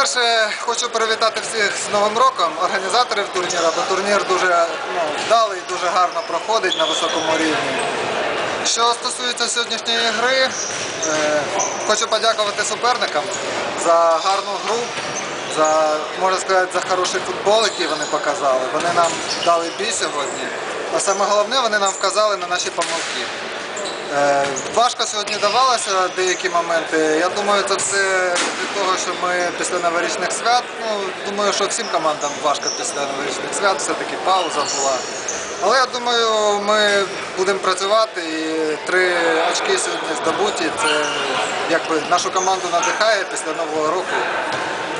По-перше, хочу привітати всіх з Новим роком, організаторів турніру, бо турнір дуже ну, вдалий, дуже гарно проходить на високому рівні. Що стосується сьогоднішньої гри, е, хочу подякувати суперникам за гарну гру, за, можна сказати, за хороший футбол, який вони показали. Вони нам дали бій сьогодні. А саме головне, вони нам вказали на наші помилки. Е, Важко сьогодні давалося деякі моменти. Я думаю, це все від того, що ми після новорічних свят. Ну, думаю, що всім командам важко після новорічних свят, все-таки пауза була. Але я думаю, ми будемо працювати і три очки сьогодні здобуті. Це якби нашу команду надихає після нового року.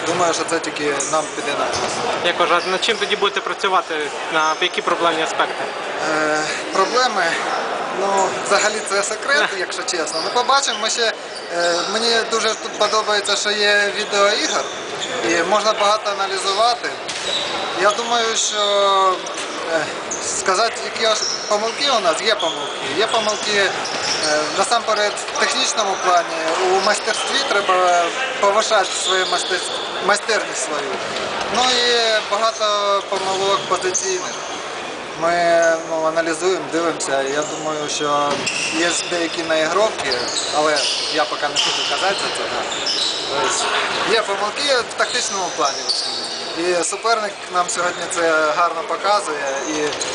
Думаю, що це тільки нам піде на плюс. Як вважаєте, над чим тоді будете працювати? На які проблемні аспекти? Е, проблеми. Ну, взагалі це секрет, якщо чесно. Ми побачимо. Ми ще, е, мені дуже тут подобається, що є відео ігор і можна багато аналізувати. Я думаю, що е, сказати, які помилки у нас, є помилки. Є помилки е, насамперед в технічному плані. У майстерстві треба повишати свою майстер... майстерність свою. Ну і багато помилок позиційних. Ми ну, аналізуємо, дивимося. Я думаю, що є деякі наігровки, але я поки не буду казати за це. Тобто, є помилки в тактичному плані. І суперник нам сьогодні це гарно показує. І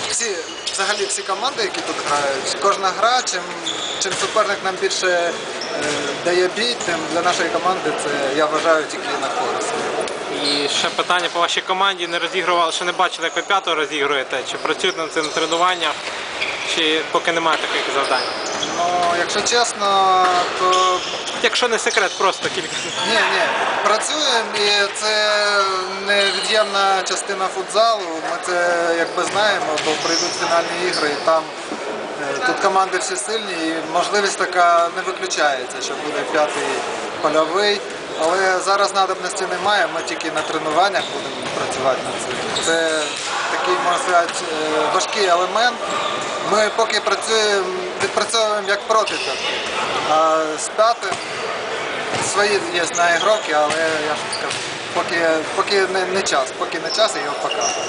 всі, взагалі всі команди, які тут грають, кожна гра, чим, чим суперник нам більше е, дає бій, тим для нашої команди це я вважаю тільки на. І ще питання по вашій команді. Не розігрували, ще не бачили, як ви п'ятого розігруєте. Чи працюєте над цим тренуванням, чи поки немає таких завдань? Ну, якщо чесно, то Якщо не секрет, просто кілька. Ні, ні, працюємо і це невід'ємна частина футзалу. Ми це якби знаємо, бо прийдуть фінальні ігри і там е, тут команди всі сильні і можливість така не виключається, що буде п'ятий польовий. Але зараз надобності немає, ми тільки на тренуваннях будемо працювати над цим. Це такий, можна сказати, е, важкий елемент. Ми поки працюємо, відпрацьовуємо як прототип. А з п'ятим свої є наігровки, але я ж кажу, поки, поки не, не час, поки не час, я його показую.